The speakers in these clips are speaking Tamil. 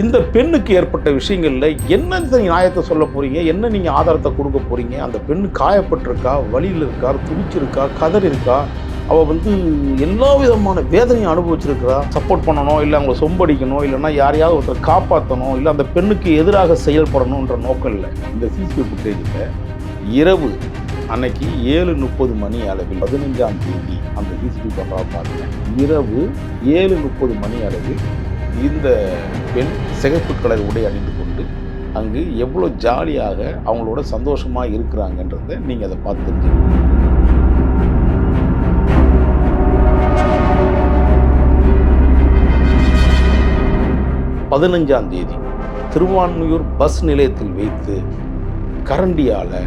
இந்த பெண்ணுக்கு ஏற்பட்ட விஷயங்களில் என்ன நியாயத்தை சொல்ல போகிறீங்க என்ன நீங்கள் ஆதாரத்தை கொடுக்க போகிறீங்க அந்த பெண்ணு காயப்பட்டிருக்கா? வழியில் இருக்கா? துடிச்சிருக்கா? கதறி இருக்கா அவள் வந்து எல்லா விதமான வேதனையும் அனுபவிச்சிருக்கிறா. சப்போர்ட் பண்ணணும் இல்லை அவங்களை சொம்படிக்கணும் இல்லைன்னா யாரையாவது ஒருத்தர் காப்பாற்றணும் இல்லை அந்த பெண்ணுக்கு எதிராக செயல்படணுன்ற நோக்கம் இல்லை இந்த சிசிபி ஃபுட்டேஜில் இரவு அன்னைக்கு ஏழு முப்பது மணி அளவில் பதினஞ்சாம் தேதி அந்த சிசிபி கேமரா பார்த்தேன் இரவு ஏழு முப்பது மணி அளவில் இந்த பெண் சிகப்பு கலர் உடை அணிந்து கொண்டு அங்கு எவ்வளோ ஜாலியாக அவங்களோட சந்தோஷமாக இருக்கிறாங்கன்றத நீங்கள் அதை பார்த்து தெரிஞ்சுக்கணும். பதினஞ்சாம் தேதி திருவான்மையூர் பஸ் நிலையத்தில் வைத்து கரண்டியால்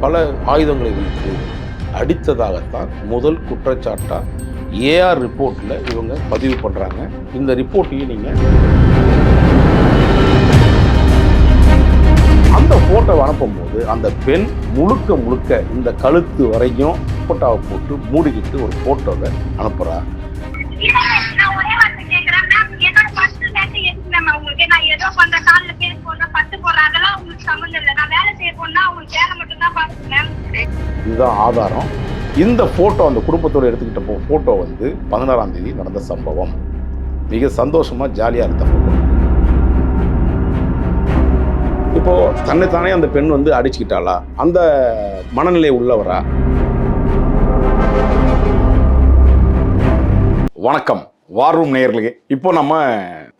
பல ஆயுதங்களை வைத்து அடித்ததாகத்தான் முதல் குற்றச்சாட்டாக ஏஆர் ரிப்போர்ட்டில் இவங்க பதிவு பண்ணுறாங்க இந்த ரிப்போர்ட்டையும் நீங்கள் அந்த ஃபோட்டோவை அனுப்பும்போது அந்த பெண் முழுக்க முழுக்க இந்த கழுத்து வரையும் ஃபோட்டோவை போட்டு மூடிக்கிட்டு ஒரு ஃபோட்டோவை அனுப்புகிறா நான் ஒரே மேம் என்னோட மேம் நான் ஏதோ பத்து அதெல்லாம் இல்லை நான் வேலை வேலை இதுதான் ஆதாரம். இந்த ஃபோட்டோ அந்த குடும்பத்தோடு எடுத்துக்கிட்ட போ ஃபோட்டோ வந்து பதினாறாம் தேதி நடந்த சம்பவம். மிக சந்தோஷமாக ஜாலியாக இருந்த ஃபோட்டோ இப்போ தன்னைத்தானே அந்த பெண் வந்து அடிச்சுக்கிட்டாளா? அந்த மனநிலை உள்ளவரா? வணக்கம். வார்ரூம் நேயர்களே இப்போ நம்ம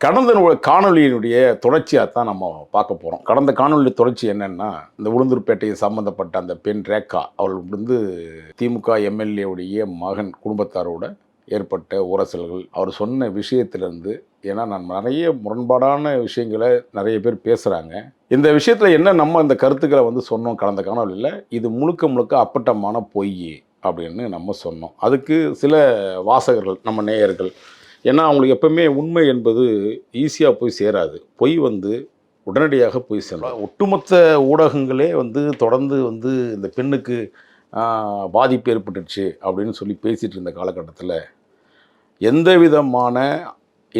கடந்த காணொலியினுடைய காணொளியினுடைய தொடர்ச்சியாக தான் நம்ம பார்க்க போகிறோம் கடந்த காணொளி தொடர்ச்சி என்னென்னா இந்த உளுந்தூர்பேட்டையை சம்மந்தப்பட்ட அந்த பெண் ரேகா அவள் வந்து திமுக எம்எல்ஏவுடைய மகன் குடும்பத்தாரோட ஏற்பட்ட உரசல்கள். அவர் சொன்ன விஷயத்திலிருந்து ஏன்னா நான் நிறைய முரண்பாடான விஷயங்களை நிறைய பேர் பேசுகிறாங்க இந்த விஷயத்தில் என்ன நம்ம இந்த கருத்துக்களை வந்து சொன்னோம் கடந்த காணொலியில் இது முழுக்க முழுக்க அப்பட்டமான பொய் அப்படின்னு நம்ம சொன்னோம். அதுக்கு சில வாசகர்கள் நம்ம நேயர்கள் ஏன்னா அவங்களுக்கு எப்பவுமே உண்மை என்பது ஈஸியாக போய் சேராது. பொய் வந்து உடனடியாக போய் சேரும். ஒட்டுமொத்த ஊடகங்களே வந்து தொடர்ந்து வந்து இந்த பெண்ணுக்கு பாதிப்பு ஏற்பட்டுச்சு அப்படின்னு சொல்லி பேசிகிட்டு இருந்த காலகட்டத்தில் எந்த விதமான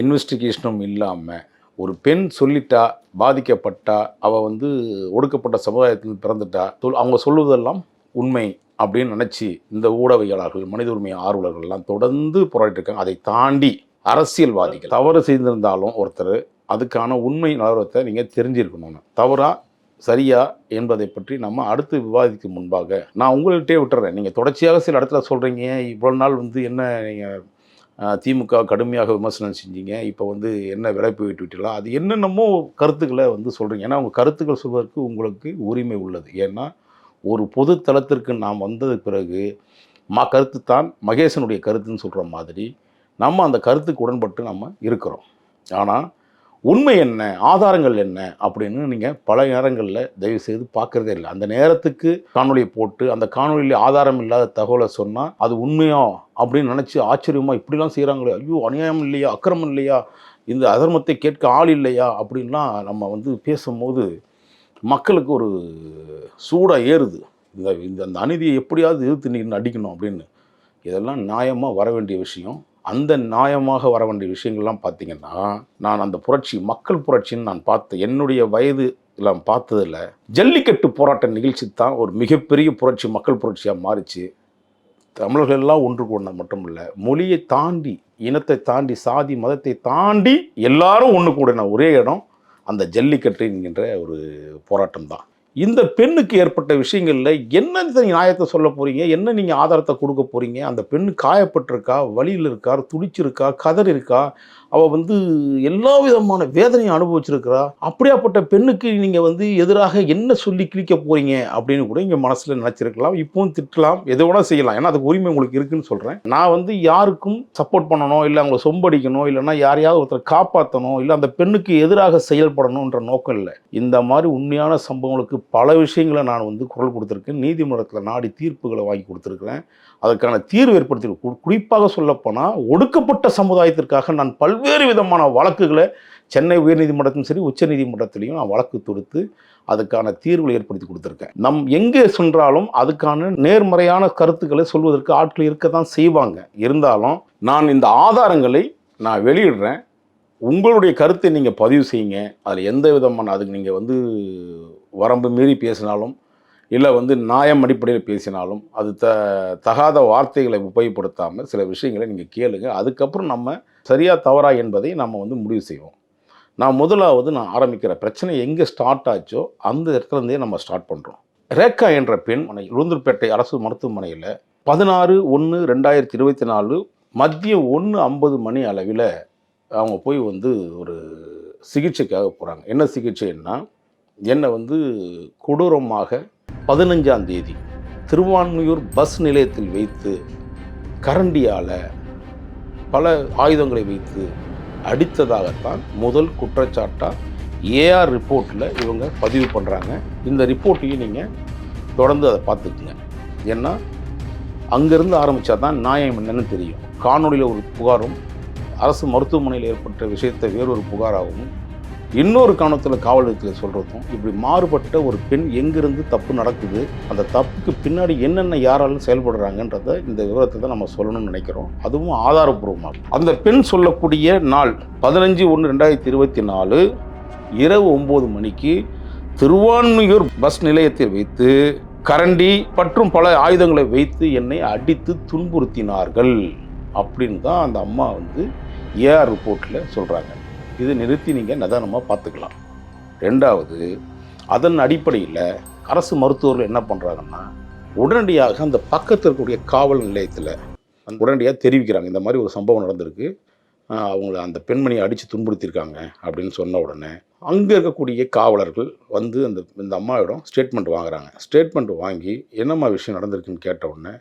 இன்வெஸ்டிகேஷனும் இல்லாமல் ஒரு பெண் சொல்லிட்டா பாதிக்கப்பட்டா அவள் வந்து ஒடுக்கப்பட்ட சமுதாயத்தில் பிறந்துட்டா சொல் அவங்க சொல்லுவதெல்லாம் உண்மை அப்படின்னு நினச்சி இந்த ஊடகவியலாளர்கள் மனித உரிமை ஆர்வலர்கள்லாம் தொடர்ந்து போராடிட்டு இருக்காங்க. அதை தாண்டி அரசியல்வாதிகள். தவறு செய்திருந்தாலும் ஒருத்தர் அதுக்கான உண்மை நிலவரத்தை நீங்கள் தெரிஞ்சிருக்கணும்னு. தவறா சரியா என்பதை பற்றி நம்ம அடுத்து விவாதிக்கும் முன்பாக நான் உங்கள்கிட்டே விட்டுறேன். நீங்கள் தொடர்ச்சியாக சில இடத்துல சொல்கிறீங்க இவ்வளோ நாள் வந்து என்ன நீங்கள் திமுக கடுமையாக விமர்சனம் செஞ்சீங்க. இப்போ வந்து என்ன விலை போயிட்டு விட்டீங்களா அது என்னென்னமோ கருத்துக்களை வந்து சொல்கிறீங்க ஏன்னா உங்கள் கருத்துக்கள் சொல்வதற்கு உங்களுக்கு உரிமை உள்ளது. ஏன்னா ஒரு பொது தளத்திற்கு நாம் வந்தது பிறகு மா கருத்து தான் மகேசனுடைய கருத்துன்னு சொல்கிற மாதிரி நம்ம அந்த கருத்துக்கு உடன்பட்டு நம்ம இருக்கிறோம். ஆனால் உண்மை என்ன ஆதாரங்கள் என்ன அப்படின்னு நீங்கள் பல நேரங்களில் தயவு செய்து பார்க்குறதே இல்லை. அந்த நேரத்துக்கு காணொளியை போட்டு அந்த காணொலியில் ஆதாரம் இல்லாத தகவலை சொன்னால் அது உண்மையா அப்படின்னு நினச்சி ஆச்சரியமாக இப்படிலாம் செய்கிறாங்களே ஐயோ அநியாயம் இல்லையா அக்கிரமம் இல்லையா இந்த அதர்மத்தை கேட்க ஆள் இல்லையா அப்படின்லாம் நம்ம வந்து பேசும்போது மக்களுக்கு ஒரு சூடாக ஏறுது. இந்த இந்த அந்த அநீதியை எப்படியாவது எதிர்த்து நின்று அடிக்கணும் அப்படின்னு. இதெல்லாம் நியாயமாக வர வேண்டிய விஷயம். அந்த நியாயமாக வர வேண்டிய விஷயங்கள்லாம் பார்த்தீங்கன்னா நான் அந்த புரட்சி மக்கள் புரட்சின்னு நான் பார்த்த என்னுடைய வயது எல்லாம் பார்த்ததில் ஜல்லிக்கட்டு போராட்ட நிகழ்ச்சி தான் ஒரு மிகப்பெரிய புரட்சி மக்கள் புரட்சியாக மாறிச்சு. தமிழர்கள் எல்லாம் ஒன்று கூடினது மட்டும் இல்லை மொழியை தாண்டி இனத்தை தாண்டி சாதி மதத்தை தாண்டி எல்லாரும் ஒன்று கூடின ஒரே இடம் அந்த ஜல்லிக்கட்டு என்கின்ற ஒரு போராட்டம் தான். இந்த பெண்ணுக்கு ஏற்பட்ட விஷயங்களில் என்ன நியாயத்தை சொல்ல போகிறீங்க என்ன நீங்கள் ஆதாரத்தை கொடுக்க போகிறீங்க அந்த பெண்ணு காயப்பட்டிருக்கா? வழியில் இருக்கா? துடிச்சிருக்கா? கதறி இருக்கா அவள் வந்து எல்லா விதமான வேதனையும் அனுபவிச்சிருக்கிறா? அப்படியாப்பட்ட பெண்ணுக்கு நீங்கள் வந்து எதிராக என்ன சொல்லி கிழிக்க போறீங்க? அப்படின்னு கூட இங்கே மனசில் நினச்சிருக்கலாம். இப்பவும் திட்டலாம். எது வேணால் செய்யலாம். ஏன்னா அதுக்கு உரிமை உங்களுக்கு இருக்குன்னு சொல்கிறேன் நான் வந்து யாருக்கும் சப்போர்ட் பண்ணணும் இல்லை அவங்கள சொம்படிக்கணும் இல்லைன்னா யாரையாவது ஒருத்தர் காப்பாற்றணும் இல்லை அந்த பெண்ணுக்கு எதிராக செயல்படணுன்ற நோக்கம் இல்லை. இந்த மாதிரி உண்மையான சம்பவங்களுக்கு பல விஷயங்களை நான் வந்து குரல் கொடுத்துருக்கேன். நீதிமன்றத்தில் நாடி தீர்ப்புகளை வாங்கி கொடுத்துருக்கிறேன். அதற்கான தீர்வு ஏற்படுத்தி கு- குறிப்பாக சொல்லப்போனால் ஒடுக்கப்பட்ட சமுதாயத்திற்காக நான் பல்வேறு விதமான வழக்குகளை சென்னை உயர்நீதிமன்றத்திலும் சரி உச்சநீதிமன்றத்திலையும் நான் வழக்கு தொடுத்து அதுக்கான தீர்வுகளை ஏற்படுத்தி கொடுத்துருக்கேன். நம் எங்கே சென்றாலும் அதுக்கான நேர்மறையான கருத்துக்களை சொல்வதற்கு ஆட்கள் இருக்க தான் செய்வாங்க. இருந்தாலும் நான் இந்த ஆதாரங்களை நான் வெளியிடுறேன். உங்களுடைய கருத்தை நீங்கள் பதிவு செய்யுங்க. அதில் எந்த விதமான அதுக்கு நீங்கள் வந்து வரம்பு மீறி பேசினாலும் இல்லை வந்து நியாயம் அடிப்படையில் பேசினாலும் அது த தகாத வார்த்தைகளை உபயோகப்படுத்தாமல் சில விஷயங்களை நீங்கள் கேளுங்க. அதுக்கப்புறம் நம்ம சரியா தவறா என்பதை நம்ம வந்து முடிவு செய்வோம். நான் முதலாவது நான் ஆரம்பிக்கிற பிரச்சனை எங்கே ஸ்டார்ட் ஆச்சோ அந்த இடத்துல இருந்தே நம்ம ஸ்டார்ட் பண்ணுறோம் ரேக்கா என்ற பெண் உளுந்தூர்பேட்டை அரசு மருத்துவமனையில் பதினாறு ஒன்று ரெண்டாயிரத்தி இருபத்தி நாலு மதியம் ஒன்று ஐம்பது மணி அளவில் அவங்க போய் வந்து ஒரு சிகிச்சைக்காக போகிறாங்க என்ன சிகிச்சைன்னா என்னை வந்து கொடூரமாக பதினஞ்சாம் தேதி திருவான்மியூர் பஸ் நிலையத்தில் வைத்து கரண்டியால் பல ஆயுதங்களை வைத்து அடித்ததாகத்தான் முதல் குற்றச்சாட்டாக ஏஆர் ரிப்போர்ட்டில் இவங்க பதிவு பண்ணுறாங்க இந்த ரிப்போர்ட்டையும் நீங்கள் தொடர்ந்து அதை பார்த்துக்குங்க. ஏன்னா அங்கேருந்து ஆரம்பித்தா தான் நியாயம் என்னன்னு தெரியும். காணொளியில் ஒரு புகாரும் அரசு மருத்துவமனையில் ஏற்பட்ட விஷயத்தை வேறொரு புகாராகவும் இன்னொரு கவனத்தில் காவல் நிலையத்தில் சொல்கிறதும் இப்படி மாறுபட்ட ஒரு பெண் எங்கிருந்து தப்பு நடக்குது அந்த தப்புக்கு பின்னாடி என்னென்ன யாராலும் செயல்படுறாங்கன்றத இந்த விவரத்தை தான் நம்ம சொல்லணும்னு நினைக்கிறோம். அதுவும் ஆதாரப்பூர்வமாக அந்த பெண் சொல்லக்கூடிய நாள் பதினஞ்சு ஒன்று ரெண்டாயிரத்தி இருபத்தி நாலு இரவு ஒம்பது மணிக்கு திருவான்மியூர் பஸ் நிலையத்தில் வைத்து கரண்டி மற்றும் பல ஆயுதங்களை வைத்து என்னை அடித்து துன்புறுத்தினார்கள் அப்படின்னு தான் அந்த அம்மா வந்து ஏஆர் ரிப்போர்ட்டில் சொல்கிறாங்க இது நிறுத்தி நீங்கள் நிதானமாக பார்த்துக்கலாம். ரெண்டாவது அதன் அடிப்படையில் அரசு மருத்துவர்கள் என்ன பண்ணுறாங்கன்னா உடனடியாக அந்த பக்கத்தில் இருக்கக்கூடிய காவல் நிலையத்தில் அந்த உடனடியாக தெரிவிக்கிறாங்க. இந்த மாதிரி ஒரு சம்பவம் நடந்திருக்கு. அவங்கள அந்த பெண்மணியை அடித்து துன்புறுத்தியிருக்காங்க அப்படின்னு சொன்ன உடனே அங்கே இருக்கக்கூடிய காவலர்கள் வந்து அந்த இந்த அம்மாவிடம் ஸ்டேட்மெண்ட் வாங்குறாங்க. ஸ்டேட்மெண்ட் வாங்கி என்னம்மா விஷயம் நடந்திருக்குன்னு கேட்ட உடனே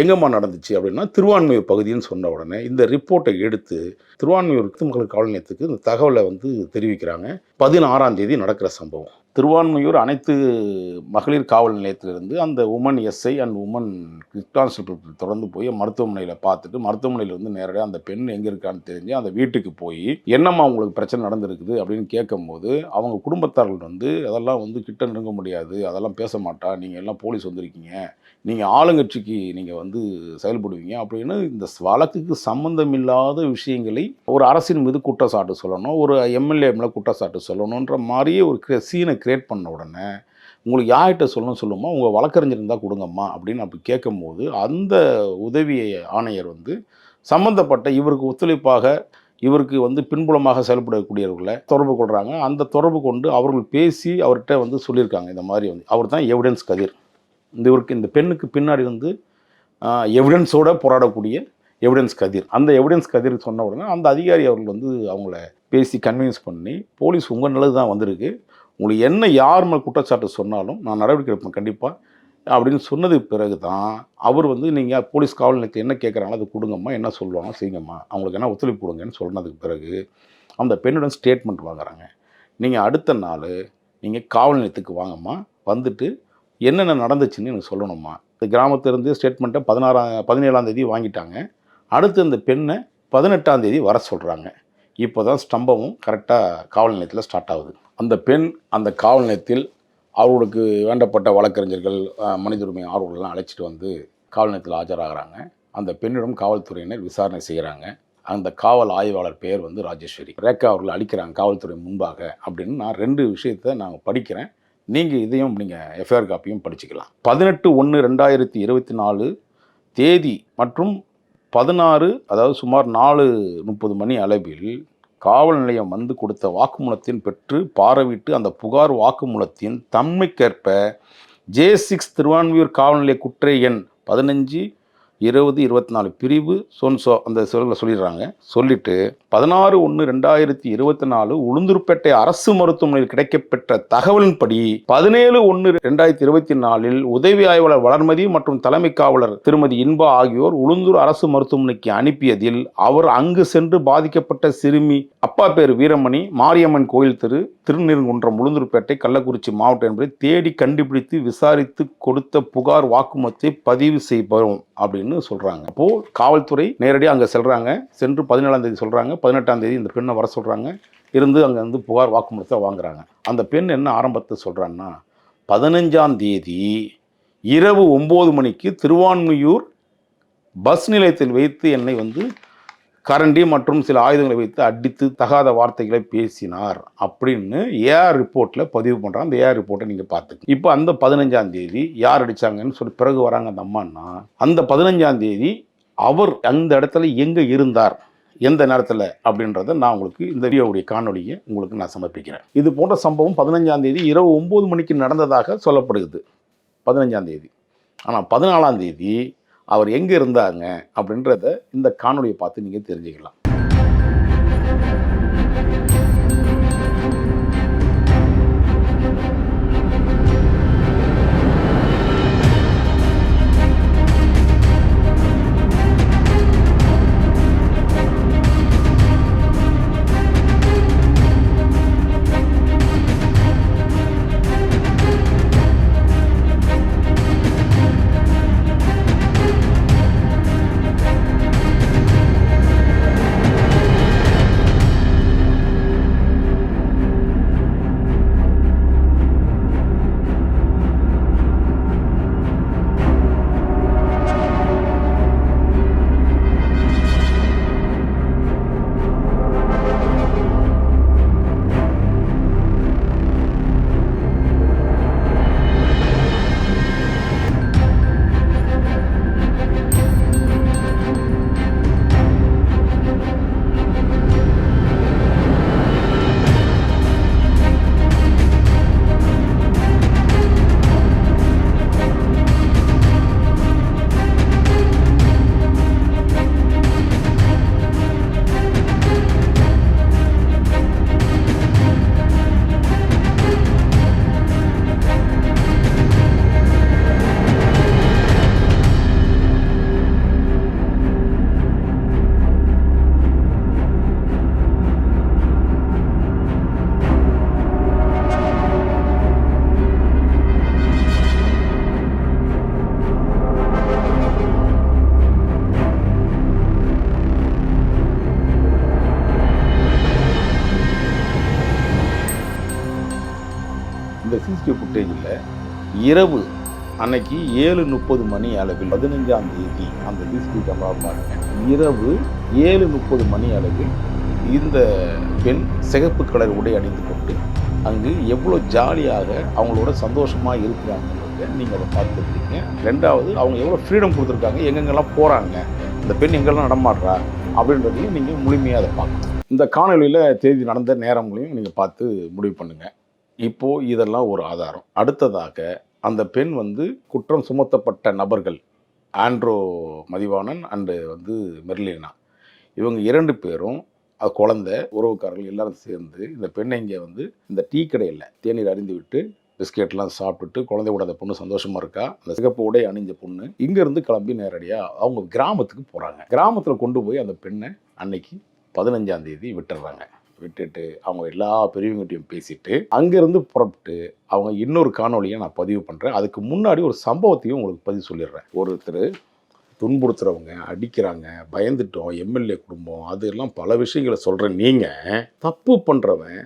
எங்கம்மா நடந்துச்சு அப்படின்னா திருவான்மையூர் பகுதின்னு சொன்ன உடனே இந்த ரிப்போர்ட்டை எடுத்து திருவான்மையூர் மக்கள் காவல் நிலையத்துக்கு இந்த தகவலை வந்து தெரிவிக்கிறாங்க. பதினாறாம் தேதி நடக்கிற சம்பவம். திருவான்மையூர் அனைத்து மகளிர் காவல் நிலையத்திலிருந்து அந்த woman SI and woman constable தொடர்ந்து போய் மருத்துவமனையில் பார்த்துட்டு மருத்துவமனையில் வந்து நேரடியாக அந்த பெண் எங்கே இருக்கான்னு தெரிஞ்சு அந்த வீட்டுக்கு போய் என்னம்மா உங்களுக்கு பிரச்சனை நடந்திருக்குது? அப்படின்னு கேட்கும்போது அவங்க குடும்பத்தார்கள் வந்து அதெல்லாம் வந்து கிட்ட நெருங்க முடியாது. அதெல்லாம் பேச மாட்டா. நீங்கள் எல்லாம் போலீஸ் வந்திருக்கீங்க. நீங்கள் ஆளுங்கட்சிக்கு நீங்கள் வந்து செயல்படுவீங்க. அப்படின்னு இந்த வழக்குக்கு சம்மந்தமில்லாத விஷயங்களை ஒரு அரசின் மீது குற்றச்சாட்டு சொல்லணும் ஒரு எம்எல்ஏ மேலே குற்றச்சாட்டு சொல்லணுன்ற மாதிரியே ஒரு சீனை கிரியேட் பண்ண உடனே உங்களுக்கு யார்கிட்ட சொல்லணும் சொல்லுமா உங்கள் வழக்கறிஞர் இருந்தால் கொடுங்கம்மா அப்படின்னு அப்படி கேட்கும்போது அந்த உதவி ஆணையர் வந்து சம்மந்தப்பட்ட இவருக்கு ஒத்துழைப்பாக இவருக்கு வந்து பின்புலமாக செயல்படக்கூடியவர்களை தொடர்பு கொள்கிறாங்க அந்த தொடர்பு கொண்டு அவர்கள் பேசி அவர்கிட்ட வந்து சொல்லியிருக்காங்க. இந்த மாதிரி வந்து அவர் தான் எவிடன்ஸ் கதிர். இந்த இவருக்கு இந்த பெண்ணுக்கு பின்னாடி வந்து எவிடன்ஸோட போராடக்கூடிய எவிடன்ஸ் கதிர். அந்த எவிடன்ஸ் கதிர் சொன்ன உடனே அந்த அதிகாரி அவர்கள் வந்து அவங்கள பேசி கன்வின்ஸ் பண்ணி போலீஸ் உங்கள் நல்லது தான் வந்திருக்கு. உங்களுக்கு என்ன யார் மேல் குற்றச்சாட்டு சொன்னாலும் நான் நடவடிக்கை எடுப்பேன் கண்டிப்பாக அப்படின்னு சொன்னதுக்கு பிறகு தான் அவர் வந்து நீங்கள் போலீஸ் காவல் நிலையத்தில் என்ன கேட்குறாங்களோ அதை கொடுங்கம்மா. என்ன சொல்லுவாங்க செய்யுங்கம்மா. அவங்களுக்கு என்ன ஒத்துழைப்பு கொடுங்கன்னு சொன்னதுக்கு பிறகு அந்த பெண்ணுடன் ஸ்டேட்மெண்ட் வாங்குறாங்க. நீங்கள் அடுத்த நாள் நீங்கள் காவல் நிலையத்துக்கு வாங்கம்மா. வந்துட்டு என்னென்ன நடந்துச்சுன்னு எனக்கு சொல்லணுமா இந்த கிராமத்திலேருந்து ஸ்டேட்மெண்ட்டை பதினாறாம் பதினேழாம் தேதி வாங்கிட்டாங்க. அடுத்து இந்த பெண்ணை பதினெட்டாம் தேதி வர சொல்கிறாங்க இப்போ தான் ஸ்டம்பமும் கரெக்டாக காவல் நிலையத்தில் ஸ்டார்ட் ஆகுது. அந்த பெண் அந்த காவல் நிலையத்தில் அவர்களுக்கு வேண்டப்பட்ட வழக்கறிஞர்கள் மனித உரிமை ஆர்வலர்லாம் அழைச்சிட்டு வந்து காவல் நிலையத்தில் ஆஜராகிறாங்க. அந்த பெண்ணிடம் காவல்துறையினர் விசாரணை செய்கிறாங்க அந்த காவல் ஆய்வாளர் பெயர் வந்து ராஜேஸ்வரி. ரேக்கா அவர்கள் அளிக்கிறாங்க காவல்துறை முன்பாக அப்படின்னு நான் ரெண்டு விஷயத்தை நான் படிக்கிறேன். நீங்கள் இதையும் நீங்கள் எஃப்ஐஆர் காப்பியும் படிச்சுக்கலாம். பதினெட்டு ஒன்று ரெண்டாயிரத்தி இருபத்தி நாலு தேதி மற்றும் பதினாறு அதாவது சுமார் நாலு முப்பது மணி அளவில் காவல் நிலையம் வந்து கொடுத்த வாக்குமூலத்தின் பெற்று பாரவிட்டு அந்த புகார் வாக்குமூலத்தின் தன்மைக்கேற்ப ஜே சிக்ஸ் திருவான்மியூர் காவல்நிலைய குற்ற எண் பதினஞ்சு இருபது இருபத்தி நாலு பிரிவு சொன்சோ அந்த சொல்ல சொல்லிடுறாங்க. சொல்லிட்டு பதினாறு ஒன்று ரெண்டாயிரத்தி இருபத்தி நாலு உளுந்தூர்பேட்டை அரசு மருத்துவமனையில் கிடைக்கப்பெற்ற தகவலின்படி பதினேழு ஒன்று ரெண்டாயிரத்தி இருபத்தி நாலில் உதவி ஆய்வாளர் வளர்மதி மற்றும் தலைமை காவலர் திருமதி இன்பா ஆகியோர் உளுந்தூர் அரசு மருத்துவமனைக்கு அனுப்பியதில் அவர் அங்கு சென்று பாதிக்கப்பட்ட சிறுமி அப்பா பேர் வீரமணி மாரியம்மன் கோயில் தெரு திருநெருங்குன்றம் உளுந்தூர்பேட்டை கள்ளக்குறிச்சி மாவட்டம் என்பதை தேடி கண்டுபிடித்து விசாரித்து கொடுத்த புகார் வாக்குமூலத்தை பதிவு செய்வோம் அப்படின்னு சொல்கிறாங்க அப்போ காவல்துறை நேரடியாக அங்கே செல்கிறாங்க சென்று பதினேழாம் தேதி சொல்கிறாங்க பதினெட்டாம் தேதி இந்த பெண்ணை வர சொல்கிறாங்க இருந்து அங்கே வந்து புகார் வாக்குமூலத்தை வாங்குறாங்க. அந்த பெண் என்ன ஆரம்பத்தை சொல்கிறான்னா பதினஞ்சாம் தேதி இரவு ஒம்பது மணிக்கு திருவான்மியூர் பஸ் நிலையத்தில் வைத்து என்னை வந்து கரண்டி மற்றும் சில ஆயுதங்களை வைத்து அடித்து தகாத வார்த்தைகளை பேசினார் அப்படின்னு ஏஆர் ரிப்போர்ட்டில் பதிவு பண்ணுறான் அந்த ஏஆர் ரிப்போர்ட்டை நீங்கள் பார்த்துங்க இப்போ அந்த பதினஞ்சாம் தேதி யார் அடிச்சாங்கன்னு சொல்லி பிறகு வராங்க அந்த அம்மான்னா அந்த பதினஞ்சாம் தேதி அவர் அந்த இடத்துல எங்கே இருந்தார்? எந்த நேரத்தில்? அப்படின்றத நான் உங்களுக்கு இந்த வீடியோவுடைய காணொலியை உங்களுக்கு நான் சமர்ப்பிக்கிறேன். இது போன்ற சம்பவம் பதினஞ்சாம் தேதி இரவு ஒம்பது மணிக்கு நடந்ததாக சொல்லப்படுகிறது. பதினஞ்சாம் தேதி. ஆனால் பதினாலாம் தேதி அவர் எங்கே இருந்தாங்க அப்படின்றத இந்த காணொலியை பார்த்து நீங்கள் தெரிஞ்சுக்கலாம். இரவு அன்னைக்கு ஏழு முப்பது மணி அளவில் பதினஞ்சாம் தேதி அந்த சிசிடிவி கேமரா பாருங்க இரவு ஏழு முப்பது மணி அளவில் இந்த பெண் சிகப்பு கலர் உடை அணிந்து கொண்டு அங்கு எவ்வளோ ஜாலியாக அவங்களோட சந்தோஷமாக இருக்கிறாங்கன்றத நீங்கள் அதை பார்த்துருக்கீங்க. ரெண்டாவது அவங்க எவ்வளோ ஃப்ரீடம் கொடுத்துருக்காங்க எங்கெங்கெல்லாம் போகிறாங்க இந்த பெண் எங்கெல்லாம் நடமாடுறா அப்படின்றதையும் நீங்கள் முழுமையாக அதை பார்க்கணும். இந்த காணொலியில் தேதி நடந்த நேரங்களையும் நீங்கள் பார்த்து முடிவு பண்ணுங்கள் இப்போது இதெல்லாம் ஒரு ஆதாரம். அடுத்ததாக அந்த பெண் வந்து குற்றம் சுமத்தப்பட்ட நபர்கள் ஆண்ட்ரோ மதிவாணன் அண்டு வந்து மெர்லினா. இவங்க இரண்டு பேரும் அது குழந்தை உறவுக்காரர்கள் எல்லாரும் சேர்ந்து இந்த பெண்ணை இங்கே வந்து இந்த டீ கடையில் தேநீர் அறிந்து விட்டு பிஸ்கெட்லாம் சாப்பிட்டுட்டு குழந்தை கூட அந்த பொண்ணு சந்தோஷமாக இருக்கா? அந்த சிகப்பு உடை அணிஞ்ச பொண்ணு இங்கேருந்து கிளம்பி நேரடியாக அவங்க கிராமத்துக்கு போகிறாங்க கிராமத்தில் கொண்டு போய் அந்த பெண்ணை அன்னைக்கு பதினஞ்சாந்தேதி விட்டுடுறாங்க விட்டுட்டு அவங்க எல்லா பெரியவங்ககிட்டையும் பேசிட்டு அங்கேருந்து புறப்பட்டு அவங்க இன்னொரு காணொலியை நான் பதிவு பண்ணுறேன் அதுக்கு முன்னாடி ஒரு சம்பவத்தையும் உங்களுக்கு பதிவு சொல்லிடுறேன். ஒருத்தர் துன்புறுத்துறவங்க அடிக்கிறாங்க பயந்துட்டோம் எம்எல்ஏ குடும்பம் அதெல்லாம் பல விஷயங்களை சொல்கிற நீங்கள் தப்பு பண்ணுறவன்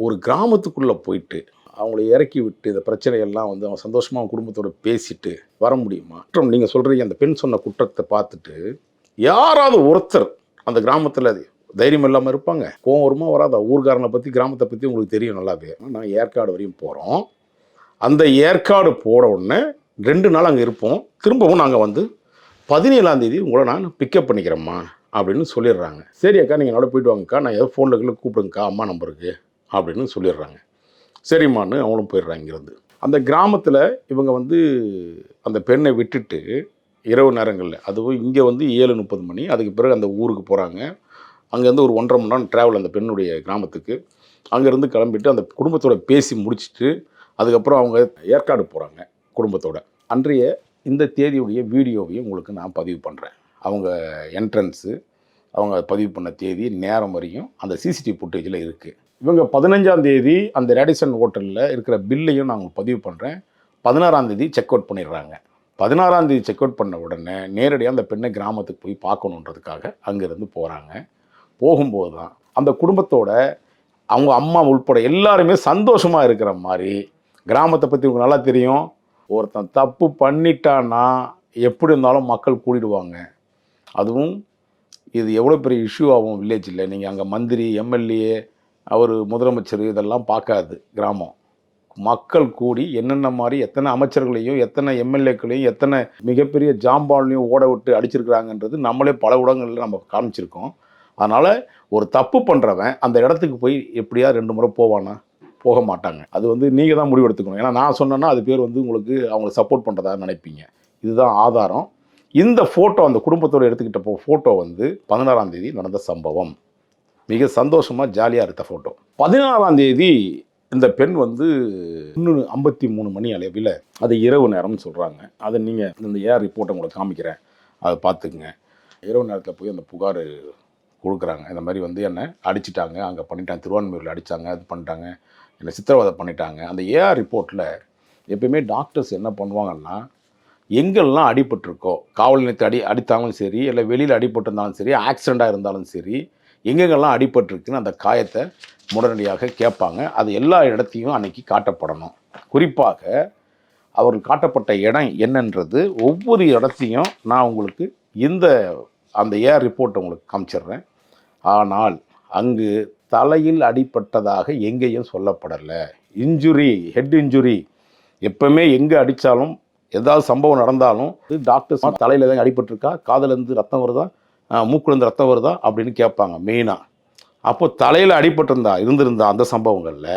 ஒரு கிராமத்துக்குள்ளே போயிட்டு அவங்கள இறக்கி விட்டு இந்த பிரச்சனையெல்லாம் வந்து அவன் சந்தோஷமாக அவன் குடும்பத்தோட பேசிட்டு வர முடியுமா? மற்றும் நீங்கள் சொல்கிறீங்க அந்த பெண் சொன்ன குற்றத்தை பார்த்துட்டு யாராவது ஒருத்தர் அந்த கிராமத்தில் தைரியம் இல்லாமல் இருப்பாங்க. கோவம் வருமா வராதா? ஊர்காரனை பற்றி கிராமத்தை பற்றி உங்களுக்கு தெரியும் நல்லாவே. நான் ஏற்காடு வரையும் போகிறோம் அந்த ஏற்காடு போன உடனே ரெண்டு நாள் அங்கே இருப்போம். திரும்பவும் நாங்கள் வந்து பதினேழாம் தேதி உங்களை நான் பிக்கப் பண்ணிக்கிறேம்மா அப்படின்னு சொல்லிடுறாங்க. சரி அக்கா நீங்கள் என்னோட போயிட்டு வாங்கக்கா. நான் ஏதோ ஃபோனில் கீழே கூப்பிடுங்கக்கா அம்மா நம்பருக்கு அப்படின்னு சொல்லிடுறாங்க. சரிம்மான்னு அவங்களும் போயிடுறாங்க இங்கேருந்து. அந்த கிராமத்தில் இவங்க வந்து அந்த பெண்ணை விட்டுட்டு இரவு நேரங்களில் அதுவும் இங்கே வந்து ஏழு முப்பது மணி அதுக்கு பிறகு அந்த ஊருக்கு போகிறாங்க அங்கேருந்து ஒரு ஒன்றரை மணி நேரம் ட்ராவல் அந்த பெண்ணுடைய கிராமத்துக்கு. அங்கேருந்து கிளம்பிட்டு அந்த குடும்பத்தோட பேசி முடிச்சுட்டு அதுக்கப்புறம் அவங்க ஏற்காடு போகிறாங்க குடும்பத்தோட. அன்றைய இந்த தேதியுடைய வீடியோவையும் உங்களுக்கு நான் பதிவு பண்ணுறேன் அவங்க என்ட்ரன்ஸு அவங்க பதிவு பண்ண தேதி நேரம் வரையும் அந்த சிசிடிவி ஃபுட்டேஜில் இருக்குது இவங்க பதினஞ்சாம் தேதி அந்த ரேடிசன் ஹோட்டலில் இருக்கிற பில்லையும் நான் உங்களுக்கு பதிவு பண்ணுறேன் பதினாறாம் தேதி செக் அவுட் பண்ணிடுறாங்க. பதினாறாம் தேதி செக் அவுட் பண்ண உடனே நேரடியாக அந்த பெண்ணை கிராமத்துக்கு போய் பார்க்கணுன்றதுக்காக அங்கேருந்து போகிறாங்க போகும்போது தான் அந்த குடும்பத்தோட அவங்க அம்மா உள்பட எல்லாருமே சந்தோஷமாக இருக்கிற மாதிரி கிராமத்தை பற்றி உங்களுக்கு நல்லா தெரியும். ஒருத்தன் தப்பு பண்ணிட்டான்னா எப்படி இருந்தாலும் மக்கள் கூடிடுவாங்க. அதுவும் இது எவ்வளோ பெரிய இஷ்யூ ஆகும் வில்லேஜில் நீங்கள் அங்கே மந்திரி எம்எல்ஏ அவர் முதலமைச்சர் இதெல்லாம் பார்க்காது கிராமம். மக்கள் கூடி என்னென்ன மாதிரி எத்தனை அமைச்சர்களையும் எத்தனை எம்எல்ஏக்களையும் எத்தனை மிகப்பெரிய ஜாம்பாலையும் ஓட விட்டு அடிச்சிருக்கிறாங்கன்றது நம்மளே பல ஊடகங்களில் நம்ம காமிச்சிருக்கோம். அதனால் ஒரு தப்பு பண்ணுறவன் அந்த இடத்துக்கு போய் எப்படியா ரெண்டு முறை போவானா போக மாட்டாங்க. அது வந்து நீங்கள் தான் முடிவெடுத்துக்கணும் ஏன்னா நான் சொன்னேன்னா அது பேர் வந்து உங்களுக்கு அவங்களை சப்போர்ட் பண்ணுறதா நினைப்பீங்க. இதுதான் ஆதாரம். இந்த ஃபோட்டோ அந்த குடும்பத்தோடு எடுத்துக்கிட்ட போ ஃபோட்டோ வந்து பதினாறாம் தேதி நடந்த சம்பவம். மிக சந்தோஷமாக ஜாலியாக இருந்த ஃபோட்டோ பதினாறாம் தேதி இந்த பெண் வந்து இன்னொன்று ஐம்பத்தி மூணு மணி அளவில் அது இரவு நேரம்னு சொல்கிறாங்க அதை நீங்கள் இந்த ஏஆர் ரிப்போர்ட்டை உங்களுக்கு காமிக்கிறேன். அதை பார்த்துக்குங்க. இரவு நேரத்தில் போய் அந்த புகார் கொடுக்குறாங்க. இந்த மாதிரி வந்து என்னை அடிச்சிட்டாங்க. அங்கே பண்ணிட்டாங்க. திருவான்மையூரில் அடித்தாங்க அது பண்ணிட்டாங்க. என்னை சித்திரவதை பண்ணிட்டாங்க. அந்த ஏஆர் ரிப்போர்ட்டில் எப்பயுமே டாக்டர்ஸ் என்ன பண்ணுவாங்கன்னா எங்கெல்லாம் அடிபட்டிருக்கோ காவல் நிலையத்தை அடி அடித்தாலும் சரி இல்லை வெளியில் அடிபட்டிருந்தாலும் சரி ஆக்சிடெண்ட்டாக இருந்தாலும் சரி எங்கெங்கெல்லாம் அடிபட்டிருக்குன்னு அந்த காயத்தை உடனடியாக கேட்பாங்க. அது எல்லா இடத்தையும் அன்றைக்கி காட்டப்படணும். குறிப்பாக அவர்கள் காட்டப்பட்ட இடம் என்னன்றது ஒவ்வொரு இடத்தையும் நான் உங்களுக்கு இந்த அந்த ஏஆர் ரிப்போர்ட்டை உங்களுக்கு காமிச்சிடுறேன். ஆனால் அங்கு தலையில் அடிப்பட்டதாக எங்கேயும் சொல்லப்படலை. இன்ஜுரி ஹெட் இன்ஜுரி எப்பவுமே எங்கே அடித்தாலும் ஏதாவது சம்பவம் நடந்தாலும் டாக்டர்ஸ் தலையில் எதாவது அடிபட்டிருக்கா காதலேருந்து ரத்தம் வருதா மூக்குலேருந்து ரத்தம் வருதா அப்படின்னு கேட்பாங்க மெயினாக அப்போ தலையில் அடிபட்டிருந்தா இருந்திருந்தா அந்த சம்பவங்களில்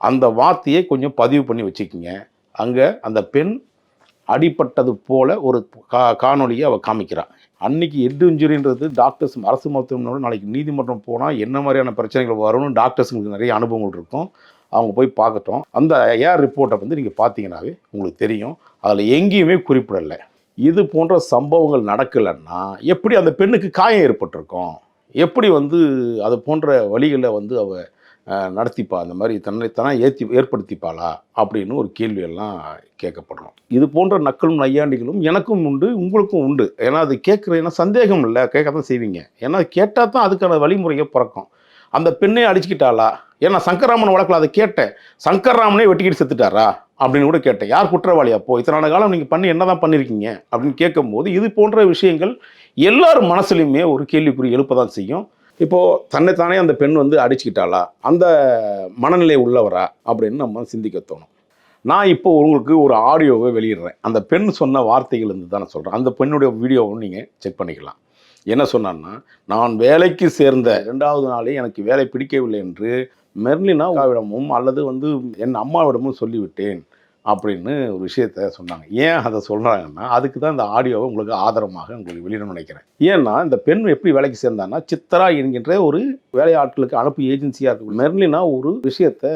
அந்த வார்த்தையை கொஞ்சம் பதிவு பண்ணி வச்சுக்கிங்க. அங்கே அந்த பெண் அடிப்பட்டது போல் ஒரு கா காணொலியை அவள் காமிக்கிறாள் அன்னைக்கு ஹெட் இன்ஜுரின்றது டாக்டர்ஸ் அரசு மருத்துவமனையோட நாளைக்கு நீதிமன்றம் போனால் என்ன மாதிரியான பிரச்சனைகள் வரும்னு டாக்டர்ஸுங்களுக்கு நிறைய அனுபவங்கள் இருக்கும். அவங்க போய் பார்க்கட்டும். அந்த ஏஆர் ரிப்போர்ட்டை வந்து நீங்கள் பார்த்தீங்கன்னாவே உங்களுக்கு தெரியும். அதில் எங்கேயுமே குறிப்பிடலை. இது போன்ற சம்பவங்கள் நடக்கலைன்னா எப்படி அந்த பெண்ணுக்கு காயம் ஏற்பட்டிருக்கும்? எப்படி வந்து அது போன்ற வழிகளை வந்து அவ நடத்திப்பா அந்த மாதிரி தன்னை தானே ஏற்றி ஏற்படுத்திப்பாளா? அப்படின்னு ஒரு கேள்வியெல்லாம் கேட்கப்படணும். இது போன்ற நக்களும் நையாண்டிகளும் எனக்கும் உண்டு உங்களுக்கும் உண்டு. ஏன்னா அது கேட்குறேன்னா சந்தேகம் இல்லை. கேட்க தான் செய்வீங்க. ஏன்னா கேட்டால் தான் அதுக்கான வழிமுறையை பிறக்கும். அந்த பெண்ணே அடிச்சுக்கிட்டாளா? ஏன்னா சங்கரராமன் வழக்கில் அதை கேட்டேன். சங்கரராமனே வெட்டிக்கிட்டு செத்துட்டாரா? அப்படின்னு கூட கேட்டேன். யார் குற்றவாளி அப்போ? இத்தனை காலம் நீங்கள் பண்ணி என்ன தான் பண்ணியிருக்கீங்க? அப்படின்னு கேட்கும்போது இது போன்ற விஷயங்கள் எல்லார் மனசுலையுமே ஒரு கேள்விக்குறி எழுப்ப தான் செய்யும். இப்போது தன்னைத்தானே அந்த பெண் வந்து அடிச்சுக்கிட்டாளா? அந்த மனநிலை உள்ளவரா? அப்படின்னு நம்ம சிந்திக்க தோணும். நான் இப்போ உங்களுக்கு ஒரு ஆடியோவை வெளியிடுறேன். அந்த பெண் சொன்ன வார்த்தைகள் இருந்து தான் சொல்கிறேன் அந்த பெண்ணுடைய வீடியோவும் நீங்கள் செக் பண்ணிக்கலாம். என்ன சொன்னான்னா நான் வேலைக்கு சேர்ந்த ரெண்டாவது நாளே எனக்கு வேலை பிடிக்கவில்லை என்று மெர்லினாவிடமும் அல்லது வந்து என் அம்மாவிடமும் சொல்லிவிட்டேன். அப்படின்னு ஒரு விஷயத்த சொன்னாங்க. ஏன் அதை சொல்கிறாங்கன்னா அதுக்கு தான் இந்த ஆடியோவை உங்களுக்கு ஆதரமாக உங்களுக்கு வெளியிட நினைக்கிறேன். ஏன்னா இந்த பெண் எப்படி வேலைக்கு சேர்ந்தான்னா சித்தரா என்கின்ற ஒரு வேலையாட்களுக்கு அனுப்பு ஏஜென்சியாக இருக்கு மெர்லினா ஒரு விஷயத்த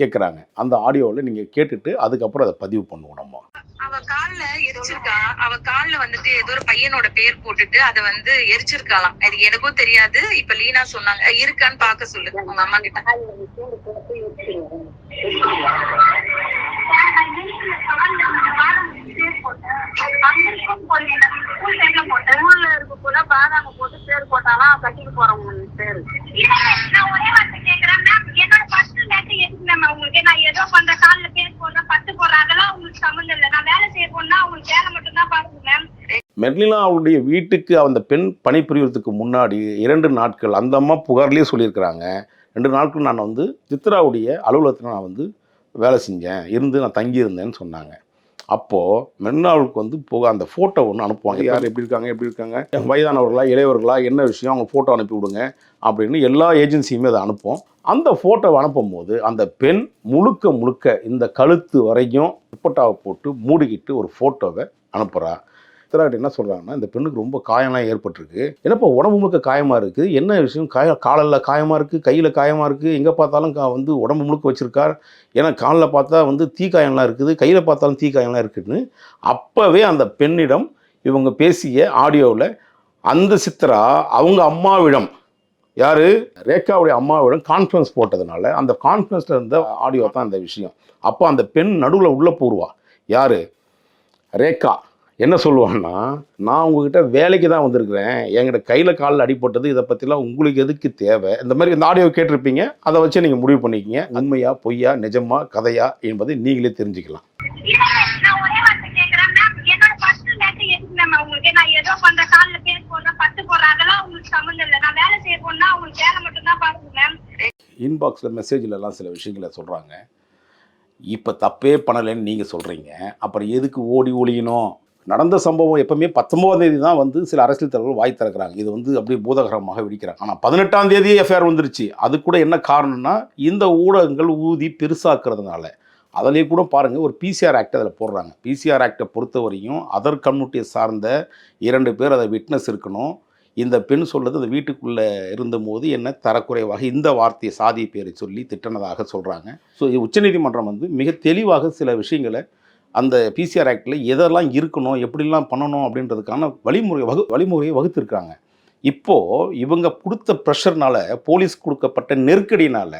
கேட்குறாங்க அந்த ஆடியோவில் நீங்கள் கேட்டுட்டு அதுக்கப்புறம் அதை பதிவு பண்ணுவோம் நம்ம. அவ கால்ல எரிச்சிருக்கா. அவ கால்ல வந்துட்டு ஏதோ ஒரு பையனோட பேர் போட்டுட்டு அத வந்து எரிச்சிருக்காளாம். அது எனக்கும் தெரியாது. இப்ப லீனா சொன்னாங்க. இருக்கான்னு பாக்க சொல்லுங்க. உங்க அம்மா கிட்ட. ஊர்ல இருக்க கூட பாதாம போட்டு பேர் போட்டாலும் கட்டிட்டு போறவங்க பேரு நான் ஒரே வார்த்தை கேக்குறேன் மேம் என்னோட பர்சனல் மேட்டர் எதுக்கு மேம் உங்களுக்கு நான் ஏதோ பண்ற கால்ல பேர் போடுறேன் பட்டு போடுறேன் அதெல்லாம் உங்களுக்கு சம்மந்தம் இல்லை நான் வேலை செய்ய போனா உங்களுக்கு வேலை மட்டும் தான் பாக்கணும் மேம் மெர்லினா அவருடைய வீட்டுக்கு அந்த பெண் பணிபுரியறதுக்கு முன்னாடி இரண்டு நாட்கள் அந்த அம்மா புகார்லேயே சொல்லியிருக்கிறாங்க. ரெண்டு நாட்கள் நான் வந்து சித்ராவுடைய அலுவலகத்தில் நான் வந்து வேலை செஞ்சேன் இருந்து நான் தங்கியிருந்தேன்னு சொன்னாங்க. அப்போது மெர்னாவுக்கு வந்து போக அந்த ஃபோட்டோ ஒன்று அனுப்புவாங்க. யார் எப்படி இருக்காங்க எப்படி இருக்காங்க? வயதானவர்களா இளையவர்களா என்ன விஷயம் அவங்க ஃபோட்டோ அனுப்பி விடுங்க அப்படின்னு எல்லா ஏஜென்சியுமே அதை அனுப்பும் அந்த ஃபோட்டோவை அனுப்பும்போது அந்த பெண் முழுக்க முழுக்க இந்த கழுத்து வரைக்கும் துப்பட்டாவை போட்டு மூடிக்கிட்டு ஒரு ஃபோட்டோவை அனுப்புகிறா சித்ராட்ட என்ன சொல்கிறாங்கன்னா இந்த பெண்ணுக்கு ரொம்ப காயம்லாம் ஏற்பட்டிருக்கு. என்னப்பா உடம்பு முழுக்க காயமாக இருக்குது? என்ன விஷயம்? காய காலில் காயமாக இருக்குது கையில் காயமாக இருக்குது எங்கே பார்த்தாலும் கா வந்து உடம்பு முழுக்க வச்சுருக்கார். ஏன்னா காலில் பார்த்தா வந்து தீக்காயம்லாம் இருக்குது. கையில் பார்த்தாலும் தீ காயம்லாம் இருக்குதுன்னு அப்போவே அந்த பெண்ணிடம் இவங்க பேசிய ஆடியோவில் அந்த சித்ரா அவங்க அம்மாவிடம் யார்? ரேகாவுடைய அம்மாவிடம் கான்ஃபரன்ஸ் போட்டதுனால அந்த கான்ஃபரன்ஸில் இருந்த ஆடியோ தான் அந்த விஷயம். அப்போ அந்த பெண் நடுவில் உள்ளே போடுவா யார்? ரேகா. என்ன சொல்லுவான்னா நான் உங்ககிட்ட வேலைக்கு தான் வந்திருக்கிறேன். என்கிட்ட கையில் காலில் அடிபட்டது இதை பற்றிலாம் உங்களுக்கு எதுக்கு தேவை? இந்த மாதிரி இந்த ஆடியோ கேட்டிருப்பீங்க. அதை வச்சு நீங்கள் முடிவு பண்ணிக்கிங்க. உண்மையா பொய்யா நிஜமா கதையா என்பதை நீங்களே தெரிஞ்சுக்கலாம். இன்பாக்ஸில் மெசேஜ்லலாம் சில விஷயங்களை சொல்கிறாங்க இப்போ தப்பே பண்ணலைன்னு நீங்கள் சொல்கிறீங்க அப்புறம் எதுக்கு ஓடி ஒளியணும்? நடந்த சம்பவம் எப்பவுமே பத்தொம்போதாம் தேதி தான் வந்து சில அரசியல் தலைவர்கள் வாய் திறக்கிறாங்க. இது வந்து அப்படியே பூதகரமாக வெடிக்கிறாங்க. ஆனால் பதினெட்டாம் தேதியே எஃப்ஐஆர் வந்துருச்சு. அது கூட என்ன காரணம்னா இந்த ஊடகங்கள் ஊதி பெருசாக்குறதுனால. அதிலே கூட பாருங்கள் ஒரு பிசிஆர் ஆக்ட் அதில் போடுறாங்க. பிசிஆர் ஆக்டை பொறுத்தவரையும் அதர் கம்யூனிட்டியை சார்ந்த இரண்டு பேர் அதை விட்னஸ் இருக்கணும். இந்த பெண் சொல்றது அந்த வீட்டுக்குள்ளே இருந்தபோது என்ன தரக்குறைவாக இந்த வார்த்தையை சாதி பேரை சொல்லி திட்டினதாக சொல்கிறாங்க ஸோ உச்சநீதிமன்றம் வந்து மிக தெளிவாக சில விஷயங்களை அந்த பிசிஆர் ஆக்டில் எதெல்லாம் இருக்கணும் எப்படிலாம் பண்ணணும் அப்படின்றதுக்கான வழிமுறை வகு வழிமுறையை வகுத்திருக்காங்க இப்போது இவங்க கொடுத்த ப்ரெஷர்னால் போலீஸ் கொடுக்கப்பட்ட நெருக்கடினால்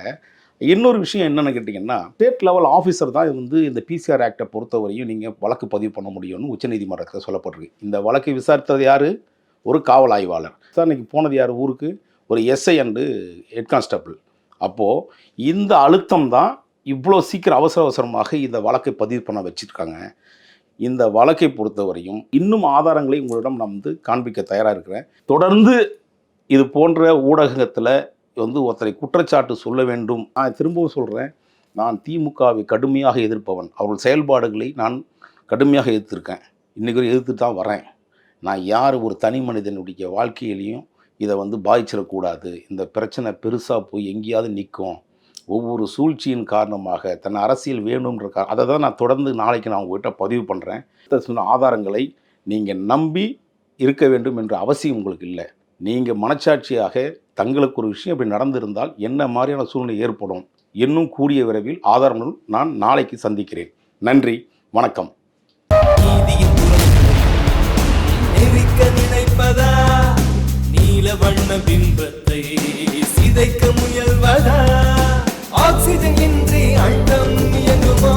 இன்னொரு விஷயம் என்னென்னு கேட்டிங்கன்னா ஸ்டேட் லெவல் ஆஃபீஸர் தான் வந்து இந்த பிசிஆர் ஆக்டை பொறுத்தவரையும் நீங்கள் வழக்கு பதிவு பண்ண முடியும்னு உச்சநீதிமன்றத்தில் சொல்லப்பட்டிருக்கு இந்த வழக்கு விசாரித்தது யார்? ஒரு காவல் ஆய்வாளர். விசாரணைக்கு போனது யார்? ஊருக்கு. ஒரு எஸ்ஐ அண்டு ஹெட் கான்ஸ்டபிள் அப்போது இந்த அழுத்தம் தான் இவ்வளோ சீக்கிரம் அவசர அவசரமாக இந்த வழக்கை பதிவு பண்ண வச்சுருக்காங்க. இந்த வழக்கை பொறுத்தவரையும் இன்னும் ஆதாரங்களை உங்களிடம் நான் வந்து காண்பிக்க தயாராக இருக்கிறேன். தொடர்ந்து இது போன்ற ஊடகத்தில் வந்து ஒருத்தரை குற்றச்சாட்டு சொல்ல வேண்டும். நான் திரும்பவும் சொல்கிறேன் நான் திமுகவை கடுமையாக எதிர்ப்பவன். அவர்கள் செயல்பாடுகளை நான் கடுமையாக எதிர்த்திருக்கேன். இன்றைக்கி வரை எதிர்த்து தான் வரேன். நான் யார் ஒரு தனி மனிதனுடைய வாழ்க்கையிலையும் இதை வந்து பாதிச்சிடக்கூடாது. இந்த பிரச்சனை பெருசாக போய் எங்கேயாவது நிற்கும். ஒவ்வொரு சூழ்ச்சியின் காரணமாக தன் அரசியல் வேணும்ன்ற கா அதை தான் நான் தொடர்ந்து நாளைக்கு நான் உங்கள்கிட்ட பதிவு பண்ணுறேன் சொன்ன ஆதாரங்களை நீங்கள் நம்பி இருக்க வேண்டும் என்ற அவசியம் உங்களுக்கு இல்லை. நீங்கள் மனச்சாட்சியாக தங்களுக்கு ஒரு விஷயம் இப்படி நடந்திருந்தால் என்ன மாதிரியான சூழ்நிலை ஏற்படும் இன்னும் கூடிய விரைவில் ஆதாரங்களும் நான் நாளைக்கு சந்திக்கிறேன். நன்றி வணக்கம். நினைப்பதா? நீல வண்ண பிம்பத்தை சிதைக்க முயல்வதா? ஆக்சிஜன் இன்றி அண்டம் இயங்குமா?